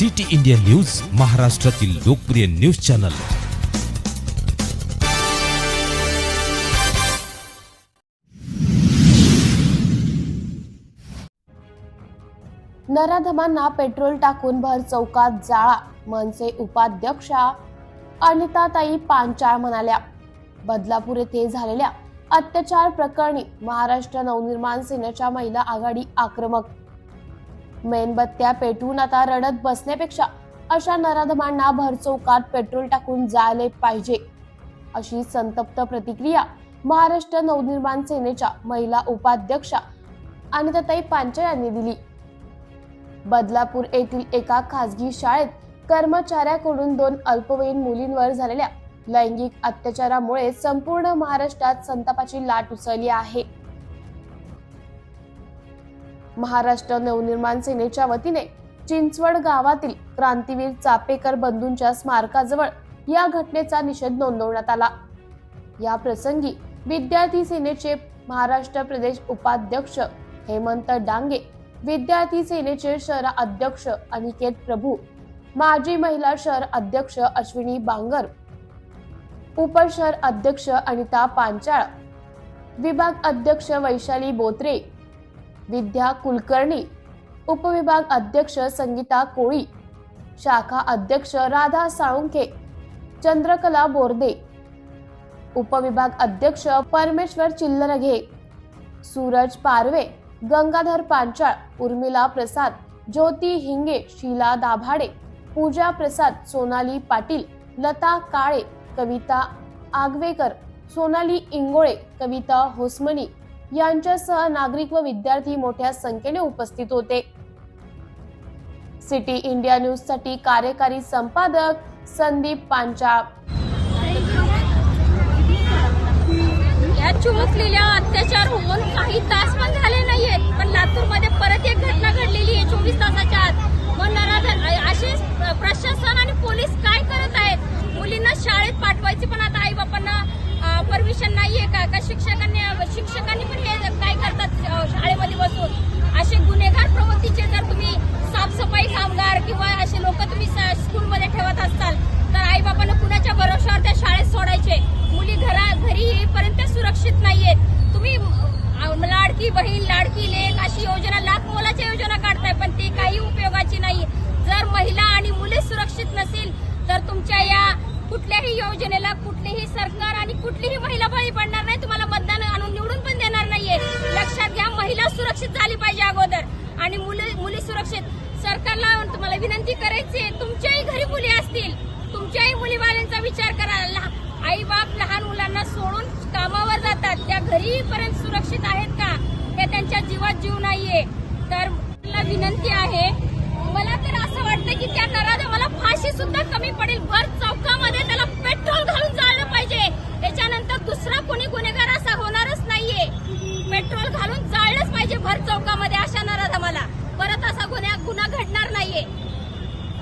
City India news महाराष्ट्रातील लोकप्रिय news channel. नराधमांना petrol टाकून भर चौकात जाळा मनसे उपाध्यक्षा अनिताताई पांचाळ म्हणाल्या. बदलापूर येथे झालेल्या अत्याचार प्रकरणी महाराष्ट्र नवनिर्माण सेनेच्या महिला आघाडी आक्रमक मेणबत्त्या पेटवून आता रडत बसण्यापेक्षा अशा नराधमांना भरचौकात पेट्रोल टाकून जायला पाहिजे. अशी संतप्त प्रतिक्रिया महाराष्ट्र नवनिर्माण सेनेच्या महिला उपाध्यक्षा अनिताताई पांचा यांनी दिली. बदलापूर येथील एका खासगी शाळेत कर्मचाऱ्याकडून दोन अल्पवयीन मुलींवर झालेल्या लैंगिक अत्याचारामुळे संपूर्ण महाराष्ट्रात संतापाची लाट उसळली आहे. महाराष्ट्र नवनिर्माण सेनेच्या वतीने चिंचवड गावातील क्रांतीवीर चापेकर बंधूंच्या स्मारकाजवळ या घटनेचा निषेध नोंदवण्यात आला. या प्रसंगी विद्यार्थी सेनेचे महाराष्ट्र प्रदेश उपाध्यक्ष हेमंत डांगे विद्यार्थी सेनेचे शहर अध्यक्ष अनिकेत प्रभू माजी महिला शहर अध्यक्ष अश्विनी बांगर उपशहर अध्यक्ष अनिता पांचाळ विभाग अध्यक्ष वैशाली बोत्रे विद्या कुलकर्णी उपविभाग अध्यक्ष संगीता कोळी शाखा अध्यक्ष राधा साळुंखे चंद्रकला बोर्दे उपविभाग अध्यक्ष परमेश्वर चिल्लरघे सूरज पारवे गंगाधर पांचाळ उर्मिला प्रसाद ज्योती हिंगे शीला दाभाडे पूजा प्रसाद सोनाली पाटील लता काळे कविता आगवेकर सोनाली इंगोळे कविता होसमणी यांच्यासह नागरिक व विद्यार्थी मोठ्या संख्येने उपस्थित होते. सिटी इंडिया न्यूजसाठी कार्यकारी संपादक संदीप पांचाळ. या चिमुकलेल्या अत्याचार होऊन काही तास पण झाले नाहीयेत पण लातूरमध्ये परत एक घटना घडलेली आहे चोवीस तासाच्या आत मग नराधन असे प्रशासन आणि पोलीस काय करत आहेत मुलींना शाळेत पाठवायची पण आता आई बापांना परमिशन नाहीये का का शिक्षकांनी शिक्षकांनी पण हे काय करतात शाळेमध्ये बसून? असे गुन्हेगार प्रवृत्तीचे जर तुम्ही साफसफाई कामगार किंवा असे लोक तुम्ही स- स्कूलमध्ये ठेवत असाल तर आई बापांना कुणाच्या भरोशावर त्या शाळेत सोडायचे? मुली घरा घरी येईपर्यंत सुरक्षित नाहीयेत. तुम्ही लाडकी बहीण लाडकी लेख अशी योजना लाख मोलाच्या योजना काढताय पण ती काही उपयोगाची नाही. जर महिला आणि मुले सुरक्षित नसेल तर तुमच्या या कुठल्याही योजनेला कुठलेही सरकार आणि कुठलीही महिला बळी पडणार नाही तुम्हाला मतदान आणून निवडून पण देणार नाहीये. लक्षात घ्या महिला सुरक्षित झाली पाहिजे अगोदर. आणि मुली मुली सुरक्षित. सरकारला तुम्हाला विनंती करायची आहे, तुमच्याही घरी मुली असतील. तुमच्याही मुलीबाळांचा विचार करा. आई बाप लहान मुलांना सोडून कामावर जातात. त्या घरीपर्यंत सुरक्षित आहेत का? हे त्यांच्या जीवात जीव नाहीये. तर मला विनंती आहे मला तर असं वाटतं की त्या नराधा मला फाशी सुद्धा कमी पडेल. भर चौकामध्ये त्याला पेट्रोल घालून जा पाहिजे त्याच्यानंतर दुसरा कोणी गुन्हेगार असा होणारच नाहीये पेट्रोल घालून जाळलंच पाहिजे भर चौकामध्ये अशा नराधा मला परत असा गुन्हा गुन्हा घडणार नाहीये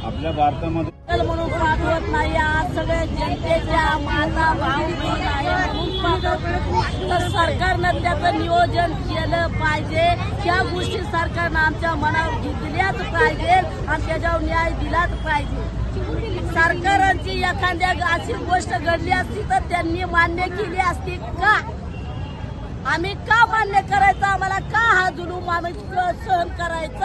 आपल्या भारतामध्ये म्हणून पाठवत नाही. आज सगळ्या जनतेच्या माता भाऊ म्हणून तर सरकारनं त्याचं नियोजन केलं पाहिजे. त्या गोष्टी सरकारनं आमच्या मनावर घेतल्याच पाहिजे आणि त्याच्यावर न्याय दिलाच पाहिजे. सरकारांची एखाद्या अशी गोष्ट घडली असती तर त्यांनी मान्य केली असती का? आम्ही का मान्य करायचं? आम्हाला का हा जुलूम आम्ही सहन करायचा?